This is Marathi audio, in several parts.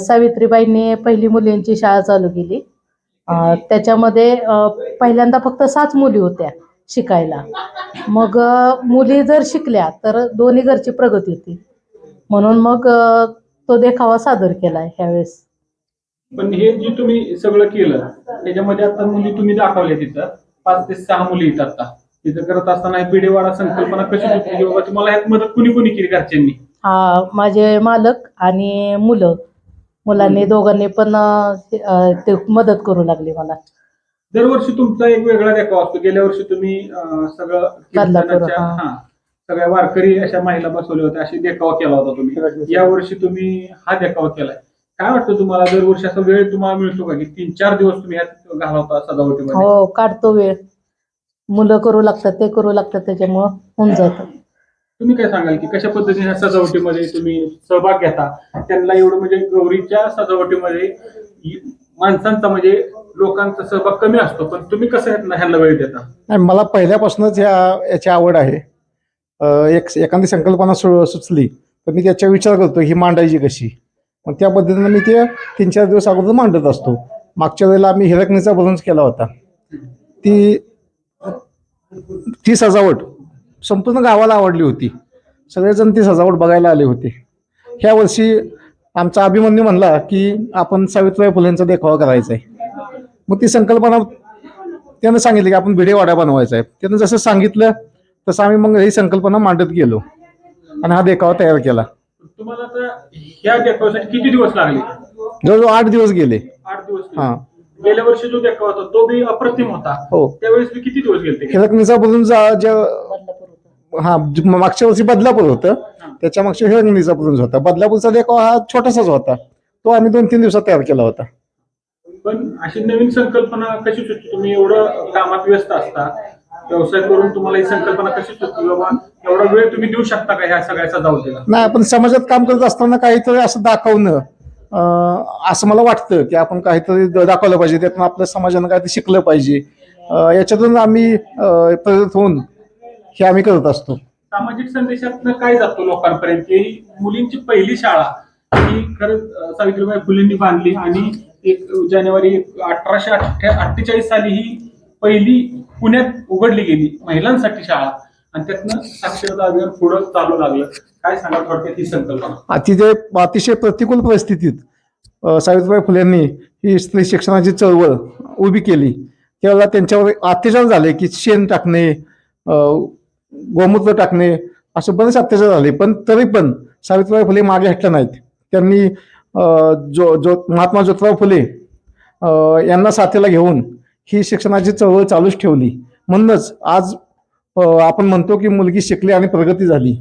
सावित्रीबाईंनी पहिली मुलींची शाळा चालू केली. त्याच्यामध्ये पहिल्यांदा फक्त सात मुली होत्या शिकायला. मग मुली जर शिकल्या तर दोन्ही घरची प्रगती होती. म्हणून मग तो देखावा सादर केला ह्यावेळेस. पण हे जे तुम्ही सगळं केलं त्याच्यामध्ये आता मुली तुम्ही दाखवल्या तिथं. पाच ते सहा मुली आहेत आता. तिथं करत असताना ही पिढीवाडा संकल्पना कशी होती? तुम्हाला ह्यात मदत कुणी कुणी केली घरच्यांनी? हा माझे मालक आणि मुलं मुलांनी दोघांनी पण अ, ते मदत करू लागली मला. दरवर्षी तुमचा एक वेगळा देखावा असतो. गेल्या वर्षी तुम्ही अं, सगळं बदलापूर, कीर्तनाच्या- हा. हा सगळ्या वारकरी अशा महिला बसवल्या होत्या. अशी देखावा केला होता तुम्ही. या वर्षी तुम्ही हा देखावा केलाय. काय वाटतं तुम्हाला? दरवर्षी असा वेळ तुम्हाला मिळतो का? की तीन चार दिवस तुम्ही यात घालवता सजावटीमध्ये? हो काढतो वेळ. मुलं करू लागतात ते करू लागतात त्याच्यामुळं होऊन जातं. तुम्ही काय सांगाल की कशा पद्धतीने ह्या सजावटीमध्ये तुम्ही सहभाग घेता? त्यांना एवढं म्हणजे गौरीच्या सजावटीमध्ये माणसांचा म्हणजे लोकांचा सहभाग कमी असतो पण तुम्ही कसं ह्यांना वेळ देता? नाही मला पहिल्यापासूनच ह्या याची आवड आहे. एक एखादी संकल्पना सु सुचली तर मी त्याचा विचार करतो ही मांडायची कशी? मग त्या पद्धतीनं मी ते तीन चार दिवस अगोदर मांडत असतो. मागच्या वेळेला आम्ही हिरकणीचा बलून्स केला होता. ती ती सजावट संपूर्ण गावाला आवडली होती. सगळेजण ती सजावट बघायला आले होते. ह्या वर्षी आमचा अभिमन्यू म्हणला की आपण सावित्रीबाई फुलेंचा देखावा करायचा आहे मग ती संकल्पना त्यानं सांगितलं की आपण भिडेवाडा बनवायचा आहे त्यानं जसं सांगितलं तसं आम्ही मग ही संकल्पना मांडत गेलो आणि हा देखावा तयार केला. तुम्हाला ह्या देखाव्यासाठी किती दिवस लागले? जवळजवळ आठ दिवस गेले. आठ दिवस. हा. गेल्या वर्षी जो देखावा होता तो बी अप्रतिम होता. हो. त्यावेळेस किती दिवस गेले हिरकणीचा बोलून जा ज्या. हा मागच्या वर्षी बदलापूर होतं. त्याच्या मागच्या हिरकणीचा बोलून होता. बदलापूरचा देखावा हा छोटासाच होता. तो आम्ही दोन तीन दिवसात तयार केला होता. पण अशी नवीन संकल्पना कशी सुचते? तुम्ही एवढं कामात व्यस्त असता व्यवसाय करून तुम्हाला ही संकल्पना कशी सुचते? बाबा एवढा वेळ तुम्ही देऊ शकता का ह्या सगळ्या सजावटीला नाही आपण समाजात काम करत असताना काहीतरी असं दाखवणं अं, असं मला वाटतं की आपण काहीतरी द- दाखवलं पाहिजे. त्यातून आपल्या समाजानं काहीतरी शिकलं पाहिजे. अं, याच्यातून आम्ही अं, प्रेरित होऊन हे आम्ही करत असतो. सामाजिक संदेशातनं काय जातो लोकांपर्यंत? की मुलींची पहिली शाळा ही खरंच सावित्रीबाई फुलेंनी बांधली आणि एक जानेवारी अठराशे अठ्ठेचाळीस साली ही पहिली पुण्यात उघडली गेली महिलांसाठी शाळा. आणि त्यातनं साक्षरता अभियान पुढं चालू लागलं. काय सांगा थोडक्यात ही संकल्पना? अतिशय अतिशय प्रतिकूल परिस्थितीत सावित्रीबाई फुलेंनी ही स्त्री शिक्षणाची चळवळ उभी केली. त्यावेळेला त्यांच्यावर अत्याचार झाले की शेण टाकणे अं, गोमूत्र टाकणे असे बरेच अत्याचार झाले. पण तरी पण सावित्रीबाई फुले मागे हटल्या नाहीत. त्यांनी जो जो महात्मा ज्योतिराव फुले यांना साथीला घेऊन ही शिक्षणाची चळवळ चालूच ठेवली. म्हणूनच आज आपण म्हणतो की मुलगी शिकली आणि प्रगती झाली.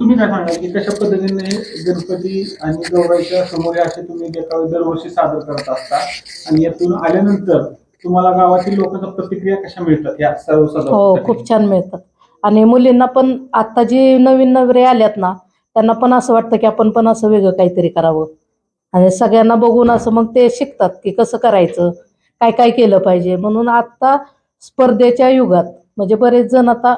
तुम्ही काय सांगा की कशा पद्धतीने गणपती आणि गौराईच्या समोर असे तुम्ही दरवर्षी सादर करत असता? आणि यातून आल्यानंतर तुम्हाला गावातील लोकांच्या प्रतिक्रिया कशा मिळतात या सर्व हो? खूप छान मिळतात. आणि मुलींना पण आता जी नवीन नवरे आल्यात ना त्यांना पण असं वाटतं की आपण पण असं वेगळं काहीतरी करावं. आणि सगळ्यांना बघून असं मग ते शिकतात की कसं करायचं काय काय केलं पाहिजे. म्हणून आता स्पर्धेच्या युगात म्हणजे बरेच जण आता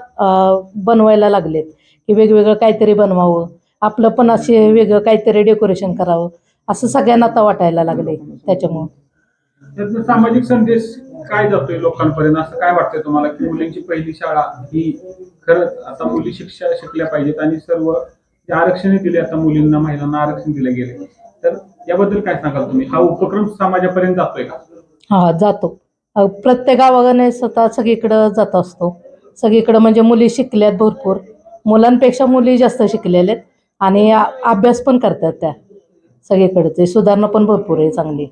बनवायला लागलेत की वेगवेगळं काहीतरी बनवावं. आपलं पण असे वेगळं काहीतरी डेकोरेशन करावं. असं सगळ्यांना आता वाटायला लागले त्याच्यामुळं. त्यातनं सामाजिक संदेश काय जातोय लोकांपर्यंत? असं काय वाटतंय तुम्हाला की मुलींची पहिली शाळा ही खरंच आता मुली शिक्षा शिकल्या पाहिजेत आणि सर्व जे आरक्षण दिले आता मुलींना महिलांना आरक्षण दिले गेले तर याबद्दल काय सांगाल तुम्ही? हा उपक्रम समाजापर्यंत जातोय का? हा जातो. प्रत्येक गावागाने स्वतः सगळीकडं जात असतो. सगळीकडं म्हणजे मुली शिकल्यात भरपूर. मुलांपेक्षा मुली जास्त शिकलेल्या आहेत आणि अभ्यास पण करतात त्या. सगळीकडचे. सुधारणा पण भरपूर आहे चांगली.